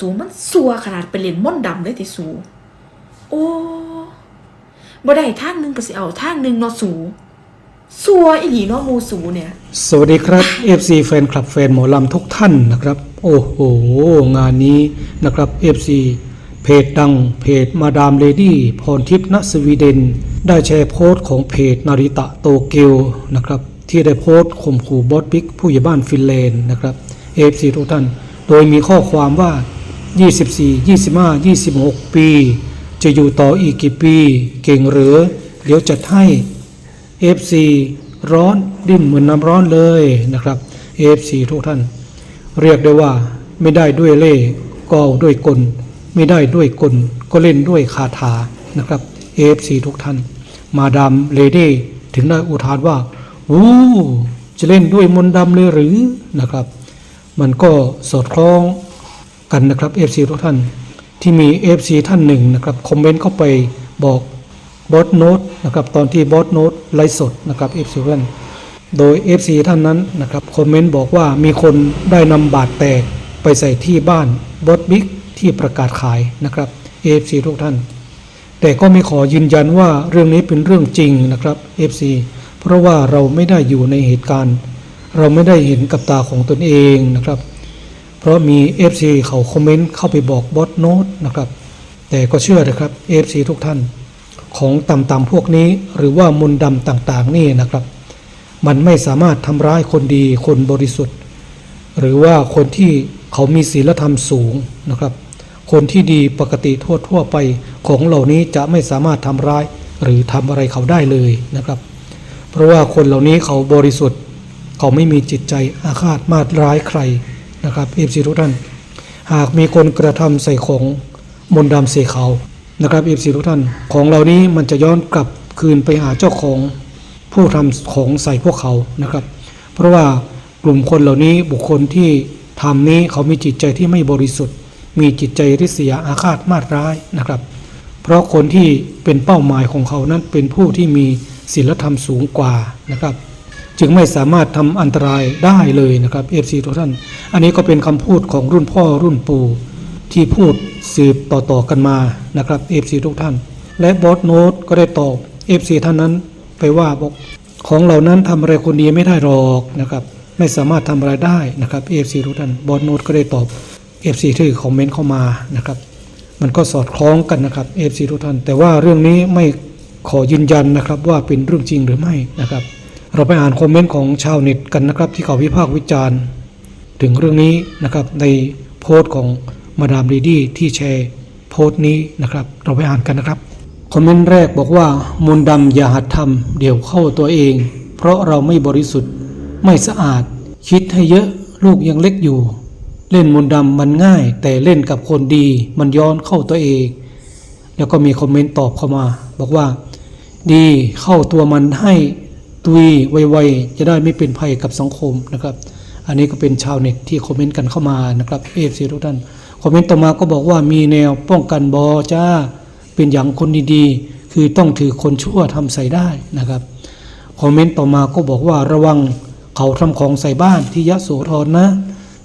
สูมันสัวขนาดไปเล่นม่อนดำเลยติสู โอ้บ่ได้ทางหนึงก็สิเอาทางหนึงเนาะสูสัวอีหลีเนาะมูสูเนี่ย สวัสดีครับ FC แฟนคลับแฟนหมอลำทุกท่านนะครับ โอ้โห งานนี้นะครับ FC เพจดังเพจมาดามเลดี้พรทิพย์ณสวีเดน ได้แชร์โพสต์ของเพจนาริตะโตเกียวนะครับ ที่ได้โพสต์ข่มขู่บอสบิ๊กผู้ใหญ่บ้านฟินแลนด์นะครับ FC ทุกท่าน โดยมีข้อความว่า 24 25 26 ปี จะอยู่ต่ออีกกี่ปี เก่งหรือ เดี๋ยวจัดให้ FC ร้อนดิ้นเหมือนน้ำร้อนเลยนะครับ FC ทุกท่าน เรียกได้ว่าไม่ได้ด้วยเล่ห์ก็เอาด้วยกล ไม่ได้ด้วยกล ก็เล่นด้วยคาถานะครับ FC ทุกท่าน มาดามเลดี้ถึงได้อุทานว่าอู้จะเล่นด้วยมนต์ดำเลยหรือนะครับ มันก็สอดคล้อง กันนะครับ FC ทุกท่าน ที่มี FC ท่านหนึ่งนะครับคอมเมนต์เข้าไปบอกบอสโน้ตนะครับตอนที่บอสโน้ตไลฟ์สดนะครับ FC ทุกท่านโดย FC ท่านนั้นนะครับคอมเมนต์บอกว่ามีคนได้นำบาดแตกไปใส่ที่บ้านบอสบิ๊กที่ประกาศขายนะครับ FC ทุกท่าน แต่ก็ไม่ขอยืนยันว่าเรื่องนี้เป็นเรื่องจริงนะครับ FC เพราะว่าเราไม่ได้อยู่ในเหตุการณ์ เราไม่ได้เห็นกับตาของตนเองนะครับ เพราะมี FC เขาคอมเมนต์เข้าไปบอกบอสโน้ตนะครับ แต่ก็เชื่อนะครับ FC ทุกท่าน ของต่ำๆพวกนี้หรือว่ามนต์ดำต่างๆนี่นะครับ มันไม่สามารถทำร้ายคนดีคนบริสุทธิ์ หรือว่าคนที่เขามีศีลธรรมสูงนะครับ คนที่ดีปกติทั่วๆไปของเหล่านี้จะไม่สามารถทำร้ายหรือทำอะไรเขาได้เลยนะครับ เพราะว่าคนเหล่านี้เขาบริสุทธิ์ เขาไม่มีจิตใจอาฆาตมาดร้ายใคร นะครับเอฟซีทุกท่าน หากมีคนกระทำใส่ของมนต์ดำเสกเขานะครับเอฟซีทุกท่าน ของเหล่านี้มันจะย้อนกลับคืนไปหาเจ้าของผู้ทำของใส่พวกเขานะครับ เพราะว่ากลุ่มคนเหล่านี้บุคคลที่ทำนี้เขามีจิตใจที่ไม่บริสุทธิ์ มีจิตใจริษยาอาฆาตมาดร้ายนะครับ เพราะคนที่เป็นเป้าหมายของเขานั้นเป็นผู้ที่มีศีลธรรมสูงกว่านะครับ จึงไม่สามารถทำอันตรายได้เลยนะครับ FC ทุกท่าน อันนี้ก็เป็นคำพูดของรุ่นพ่อรุ่นปู่ที่พูดสืบต่อๆกันมานะครับ FC ทุกท่าน และบอสโน้ตก็ได้ตอบ FC ท่านนั้นไปว่าบอกของเหล่านั้นทำอะไรคนเดียวไม่ได้หรอกนะครับไม่สามารถทำอะไรได้นะครับ FC ทุกท่านบอสโน้ตก็ได้ตอบ FC ที่คอมเมนต์เข้ามานะครับมันก็สอดคล้องกันนะครับ FC ทุกท่าน แต่ว่าเรื่องนี้ไม่ขอยืนยันนะครับว่าเป็นเรื่องจริงหรือไม่นะครับ เราไปอ่านคอมเมนต์ของชาวเน็ตกันนะครับ ที่เขาวิพากษ์วิจารณ์ ถึงเรื่องนี้นะครับในโพสต์ของมาดามดีดี้ที่แชร์โพสต์นี้นะครับ เราไปอ่านกันนะครับคอมเมนต์แรกบอกว่ามนต์ดำอย่าหัดทำเดี๋ยวเข้าตัวเอง เพราะเราไม่บริสุทธิ์ ไม่สะอาด คิดให้เยอะลูกยังเล็กอยู่ เล่นมนต์ดำมันง่าย แต่เล่นกับคนดีมันย้อนเข้าตัวเอง แล้วก็มีคอมเมนต์ตอบเข้ามา บอกว่า ดีเข้าตัวมันให้ ตุยไวๆจะได้ไม่เป็นภัยกับสังคมนะครับ อันนี้ก็เป็นชาวเน็ตที่คอมเมนต์กันเข้ามานะครับเอฟซีทุกท่านคอมเมนต์ต่อมาก็บอกว่ามีแนวป้องกันบอจ้าเป็นอย่างคนดีๆ คือต้องถือคนชั่วทำใส่ได้นะครับคอมเมนต์ต่อมาก็บอกว่าระวังเขาทำของใส่บ้านที่ยะโสธรนะ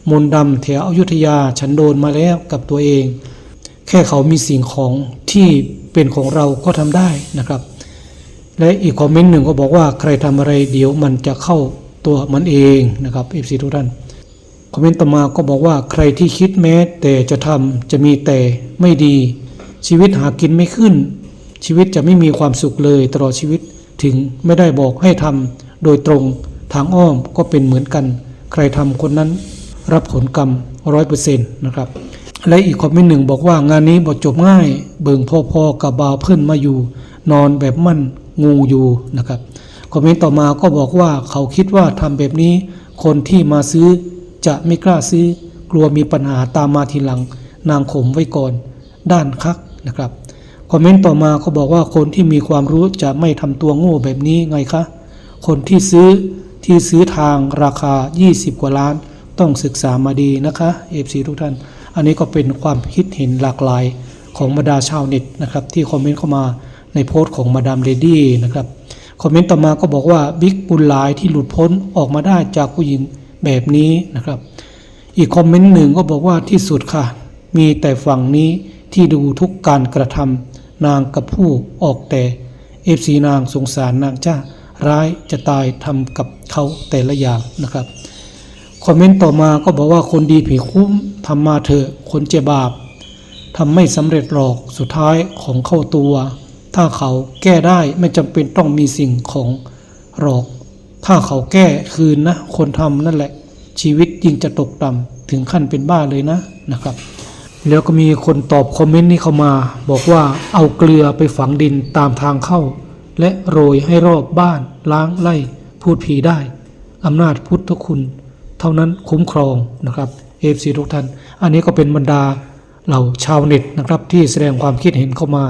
มนต์ดำแถวอยุธยาฉันโดนมาแล้วกับตัวเอง แค่เขามีสิ่งของที่เป็นของเราก็ทำได้นะครับ และอีกคอมเมนต์หนึ่งก็บอกว่าใครทำอะไรเดี๋ยวมันจะเข้าตัวมันเองนะครับเอฟซีทุกท่านคอมเมนต์ต่อมาก็บอกว่าใครที่คิดแม้ แต่จะทำจะมีแต่ไม่ดี ชีวิตหากินไม่ขึ้น ชีวิตจะไม่มีความสุขเลยตลอดชีวิตถึงไม่ได้บอกให้ทำโดยตรงทางอ้อมก็เป็นเหมือนกัน ใครทำคนนั้นรับผลกรรมร้อยเปอร์เซ็นต์นะครับและอีกคอมเมนต์หนึ่งบอกว่างานนี้บทจบง่าย เบิ่งพ่อๆกับบาวเพื่อนมาอยู่ นอนแบบมั่น งูอยู่นะครับคอมเมนต์ต่อมาก็บอกว่าเขาคิดว่าทำแบบนี้ คนที่มาซื้อจะไม่กล้าซื้อ กลัวมีปัญหาตามมาทีหลัง นางขมไว้ก่อน ด้านคักนะครับคอมเมนต์ต่อมาเขาบอกว่าคนที่มีความรู้จะไม่ทำตัวโง่แบบนี้ไงคะคนที่ซื้อที่ซื้อทางราคา 20 กว่าล้าน ต้องศึกษามาดีนะคะเอฟซีทุกท่าน อันนี้ก็เป็นความคิดเห็นหลากหลายของบรรดาชาวเน็ตนะครับ ที่คอมเมนต์เข้ามา ในโพสต์ของมาดามเลดี้นะครับคอมเมนต์ต่อมาก็บอกว่าบิ๊กบุญหลายที่หลุดพ้นออกมาได้จากผู้หญิงแบบนี้นะครับ อีกคอมเมนต์หนึ่งก็บอกว่าที่สุดค่ะ มีแต่ฝั่งนี้ที่ดูทุกการกระทำนางกับผู้ออกแต่เอฟซีนางสงสารนางจ้าร้ายจะตายทำกับเขาแต่ละอย่างนะครับคอมเมนต์ต่อมาก็บอกว่าคนดีผีคุ้มทำมาเถอะคนเจ็บบาปทำไม่สำเร็จหรอกสุดท้ายของเข้าตัว ถ้าเขาแก้ได้ไม่จำเป็นต้องมีสิ่งของหรอก ถ้าเขาแก้คืนนะ คนทำนั่นแหละ ชีวิตยิ่งจะตกต่ำถึงขั้นเป็นบ้าเลยนะนะครับ แล้วก็มีคนตอบคอมเมนต์นี้เข้ามา บอกว่าเอาเกลือไปฝังดินตามทางเข้า และโรยให้รอบบ้านล้างไล่ พูดผีได้อำนาจพุทธคุณ เท่านั้นคุ้มครองนะครับเอฟซีทุกท่าน อันนี้ก็เป็นบรรดาเหล่าชาวเน็ตนะครับที่แสดงความคิดเห็นเข้ามา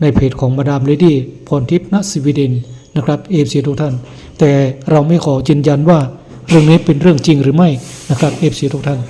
ในเพจของมาดามเลดี้พรทิพย์ณสวีเดนนะครับเอฟซีทุกท่าน แต่เราไม่ขอยืนยันว่าเรื่องนี้เป็นเรื่องจริงหรือไม่นะครับเอฟซีทุกท่าน